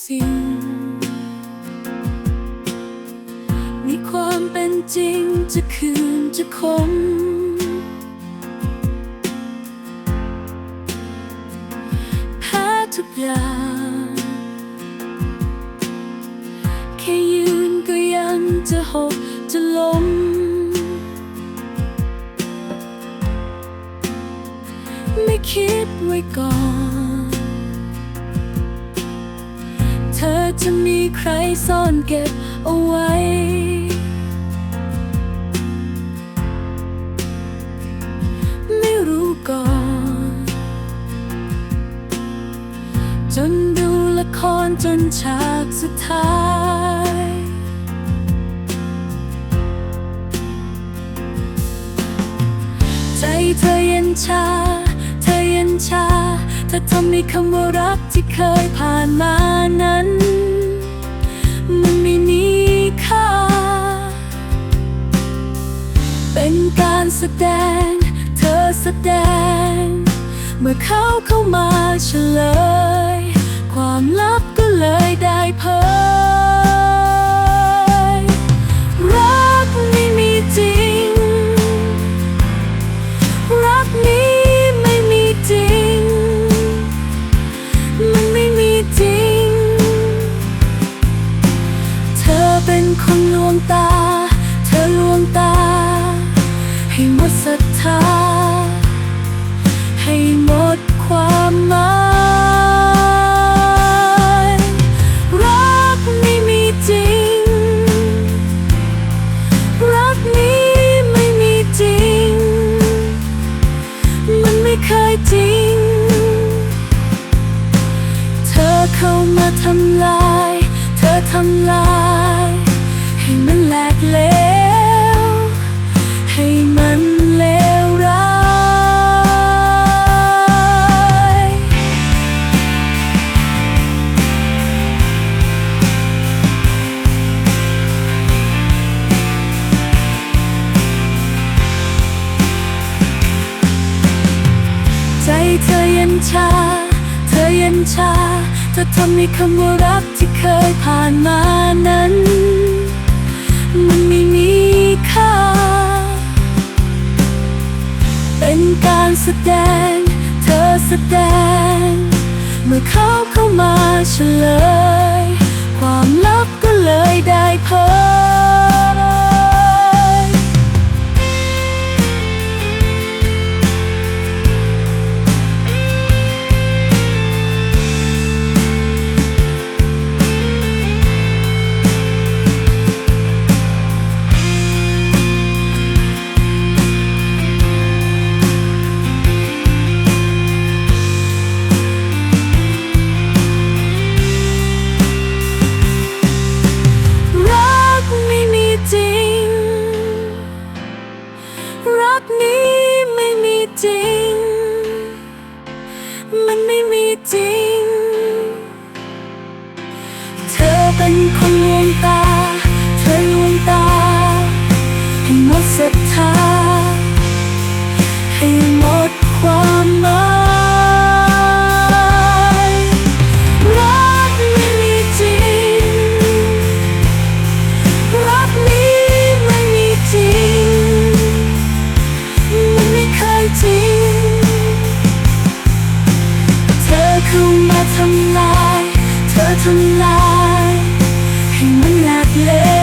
สิ่ง มีความเป็นจริงจะคืนจะคม แพ้ทุกอย่าง แค่ยืนก็ยังจะหกจะล้มไม่คิดไว้ก่อน ธอจะมีใครซ่อนเก็บเอาไว้ ไม่รู้ก่อน จนดูละครจนฉากสุดท้าย ใจเธอเย็นชา เธอเย็นชา เธอทำให้คำว่ารักที่เคยผ่านมา แดง เมื่อเขาเข้ามาเฉลย ความลับก็เลยได้เผยรักไม่มีจริง รักนี้ไม่มีจริง มันไม่มีจริง เธอเป็นคนลวงตา เธอลวงตา ให้หมดศรัทธา ทำลาย ให้มันแหลกเลวให้มันเลวร้ายใจเธอเย็นชาำให้คำว่ารักที่เคยผ่านมานั้น มันไม่มีค่า เป็นการแสดง เธอแสดง เมื่อเขาเข้ามาเฉลย ความลับก็เลยได้เผย จริง เธอเป็นคนลวงตา เธอลวงตา ให้หมดศรัทธา ทำลายเธอทำลายให้มันแหลกเหล